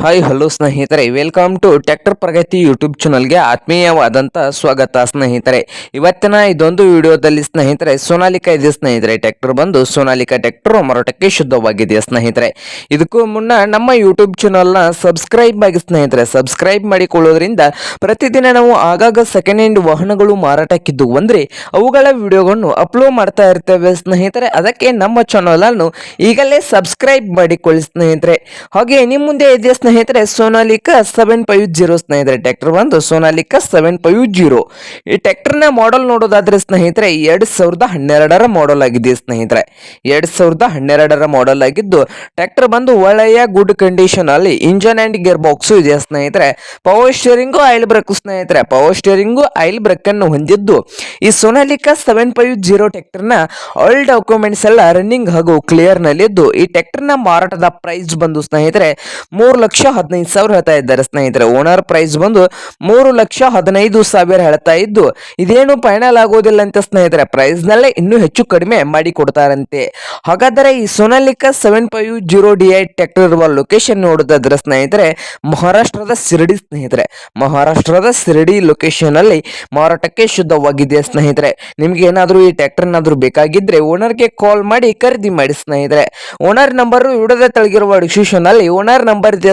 Hi hello ಸ್ನೇಹಿತರೆ. Welcome to tractor Pragati YouTube ಚಾನಲ್ಗೆ ಆತ್ಮೀಯವಾದಂಥ ಸ್ವಾಗತ, ಸ್ನೇಹಿತರೆ. ಇವತ್ತಿನ ಇದೊಂದು ವಿಡಿಯೋದಲ್ಲಿ, ಸ್ನೇಹಿತರೆ, ಸೋನಾಲಿಕಾ ಇದೆ, ಸ್ನೇಹಿತರೆ. ಟ್ರ್ಯಾಕ್ಟರ್ ಬಂದು ಸೋನಾಲಿಕಾ ಟ್ರ್ಯಾಕ್ಟರ್ ಮಾರಾಟಕ್ಕೆ ಶುದ್ಧವಾಗಿದೆ, ಸ್ನೇಹಿತರೆ. ಇದಕ್ಕೂ ಮುನ್ನ ನಮ್ಮ ಯೂಟ್ಯೂಬ್ ಚಾನಲ್ನ ಸಬ್ಸ್ಕ್ರೈಬ್ ಆಗಿ, ಸ್ನೇಹಿತರೆ ಸಬ್ಸ್ಕ್ರೈಬ್ ಮಾಡಿಕೊಳ್ಳೋದ್ರಿಂದ ಪ್ರತಿದಿನ ನಾವು ಆಗಾಗ ಸೆಕೆಂಡ್ ಹ್ಯಾಂಡ್ ವಾಹನಗಳು ಮಾರಾಟಕ್ಕಿದ್ದು ಅಂದರೆ ಅವುಗಳ ವಿಡಿಯೋಗಳನ್ನು ಅಪ್ಲೋಡ್ ಮಾಡ್ತಾ ಇರ್ತೇವೆ, ಸ್ನೇಹಿತರೆ. ಅದಕ್ಕೆ ನಮ್ಮ ಚಾನಲನ್ನು ಈಗಲೇ ಸಬ್ಸ್ಕ್ರೈಬ್ ಮಾಡಿಕೊಳ್ಳಿ, ಸ್ನೇಹಿತರೆ. ಹಾಗೆ ನಿಮ್ಮ ಮುಂದೆ ಇದೆ ಸ್ನೇಹಿತರೆ, ಸೋನಾಲಿಕಾ ಸೆವೆನ್ ಫೈವ್ ಜೀರೋ ಸ್ನೇಹಿತರೆ, ಟ್ರ್ಯಾಕ್ಟರ್ ಬಂದು ಸೋನಾಲಿಕಾ ಸೆವೆನ್ ಫೈವ್ ಜೀರೋ ಈ ಟ್ರ್ಯಾಕ್ಟರ್ನ ಮಾಡೆಲ್ ನೋಡೋದಾದ್ರೆ ಸ್ನೇಹಿತರೆ, ಎರಡು ಸಾವಿರದ ಹನ್ನೆರಡರ ಮಾಡೆಲ್ ಆಗಿದೆ ಸ್ನೇಹಿತರೆ? ಎರಡು ಸಾವಿರದ ಹನ್ನೆರಡರ ಮಾಡೆಲ್ ಆಗಿದ್ದು, ಟ್ರ್ಯಾಕ್ಟರ್ ಬಂದು ಒಳ್ಳೆಯ ಗುಡ್ ಕಂಡೀಷನ್ ಅಲ್ಲಿ ಇಂಜನ್ ಅಂಡ್ ಗೇರ್ ಬಾಕ್ಸ್ ಇದೆ ಸ್ನೇಹಿತರೆ? ಪವರ್ ಸ್ಟೇರಿಂಗು ಆಯಿಲ್ ಬ್ರೇಕ್ ಸ್ನೇಹಿತರೆ. ಪವರ್ ಸ್ಟೇರಿಂಗು ಆಯಿಲ್ ಬ್ರೇಕ್ ಅನ್ನು ಹೊಂದಿದ್ದು, ಈ ಸೋನಾಲಿಕಾ ಸೆವೆನ್ ಫೈವ್ ಜೀರೋ ಟ್ರ್ಯಾಕ್ಟರ್ನ ಆಲ್ ಡಾಕ್ಯುಮೆಂಟ್ಸ್ ಎಲ್ಲ ರನ್ನಿಂಗ್ ಹಾಗೂ ಕ್ಲಿಯರ್ ನಲ್ಲಿದ್ದು, ಈ ಟ್ರ್ಯಾಕ್ಟರ್ನ ಮಾರಾಟದ ಪ್ರೈಸ್ ಬಂದು ಸ್ನೇಹಿತರೆ, ಮೂರು ಹದಿನೈದು ಸಾವಿರ ಹೇಳ್ತಾ ಇದ್ದಾರೆ ಸ್ನೇಹಿತರೆ. ಓನರ್ ಪ್ರೈಸ್ ಬಂದು ಮೂರು ಲಕ್ಷ ಹದಿನೈದು ಸಾವಿರ ಹೇಳ್ತಾ ಇದ್ದು, ಇದೇನು ಫೈನಲ್ ಆಗೋದಿಲ್ಲ ಅಂತ ಸ್ನೇಹಿತರೆ. ಪ್ರೈಸ್ ನಲ್ಲೇ ಇನ್ನೂ ಹೆಚ್ಚು ಕಡಿಮೆ ಮಾಡಿ ಕೊಡ್ತಾರಂತೆ. ಹಾಗಾದರೆ ಈ Sonalika seven five zero D I tractor ಇರುವ ಲೊಕೇಶನ್ ನೋಡೋದಾದ್ರೆ ಸ್ನೇಹಿತರೆ, ಮಹಾರಾಷ್ಟ್ರದ ಶಿರಡಿ ಸ್ನೇಹಿತರೆ. ಮಹಾರಾಷ್ಟ್ರದ ಶಿರಡಿ ಲೊಕೇಶನ್ ಅಲ್ಲಿ ಮಾರಾಟಕ್ಕೆ ಶುದ್ಧವಾಗಿದೆ ಸ್ನೇಹಿತರೆ. ನಿಮ್ಗೆ ಏನಾದರೂ ಈ ಟ್ರ್ಯಾಕ್ಟರ್ ಏನಾದರೂ ಬೇಕಾಗಿದ್ರೆ ಓನರ್ಗೆ ಕಾಲ್ ಮಾಡಿ ಖರೀದಿ ಮಾಡಿ ಸ್ನೇಹಿತರೆ. ಓನರ್ ನಂಬರ್ ವಿಡಿಯೋದ ತಳಗಿರುವ ಡಿಸ್ಕ್ರಿಪ್ಷನ್ ಅಲ್ಲಿ ಓನರ್ ನಂಬರ್ ಇದೆ